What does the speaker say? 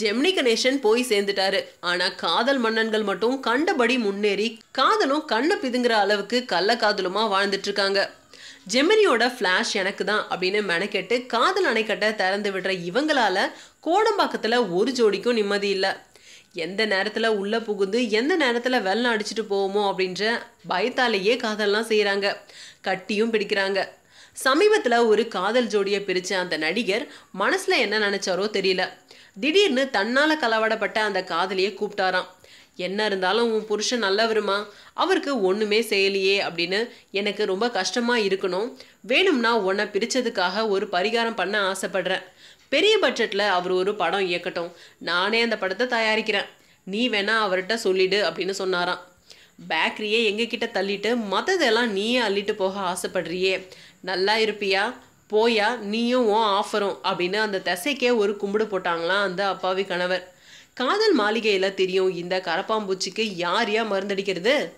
ஜெமினி கணேசன் போய் சேர்ந்துட்டாரு. ஆனா காதல் மன்னன்கள் மட்டும் கண்டபடி முன்னேறி காதலும் கண்ணை பிதுங்குற அளவுக்கு கள்ள காதலுமா வாழ்ந்துட்டு இருக்காங்க. ஜெமினியோட ஃப்ளாஷ் எனக்கு தான் அப்படின்னு மெனக்கெட்டு காதல் அணைக்கட்டை திறந்து விடுற இவங்களால கோடம்பாக்கத்துல ஒரு ஜோடிக்கும் நிம்மதி இல்லை. எந்த நேரத்துல உள்ள புகுந்து எந்த நேரத்துல வெள்ளம் அடிச்சுட்டு போவோமோ அப்படின்ற பயத்தாலேயே காதல்லாம் செய்கிறாங்க கட்டியும் பிடிக்கிறாங்க. சமீபத்தில் ஒரு காதல் ஜோடியை பிரித்த அந்த நடிகர் மனசில் என்ன நினச்சாரோ தெரியல. திடீர்னு தன்னால் கலவடப்பட்ட அந்த காதலியை கூப்பிட்டாராம். என்ன இருந்தாலும் உன் புருஷன் நல்லவருமா? அவருக்கு ஒன்றுமே செய்யலையே அப்படின்னு எனக்கு ரொம்ப கஷ்டமாக இருக்கணும். வேணும்னா உன்னை பிரித்ததுக்காக ஒரு பரிகாரம் பண்ண ஆசைப்படுறேன். பெரிய பட்ஜெட்டில் அவர் ஒரு படம் இயக்கட்டும். நானே அந்த படத்தை தயாரிக்கிறேன். நீ வேணா அவர்கிட்ட சொல்லிடு அப்படின்னு சொன்னாராம். பேக்கரியே எங்ககிட்ட தள்ளிட்டு மற்றதெல்லாம் நீயே அள்ளிட்டு போக ஆசைப்படுறியே. நல்லா இருப்பியா? போயா? நீயும் உன் ஆஃபரும் அப்படின்னு அந்த திசைக்கே ஒரு கும்பிடு போட்டாங்களாம் அந்த அப்பாவி கணவர். காதல் மாளிகையில் தெரியும் இந்த கரப்பாம்பூச்சிக்கு யார் யா மருந்தடிக்கிறது?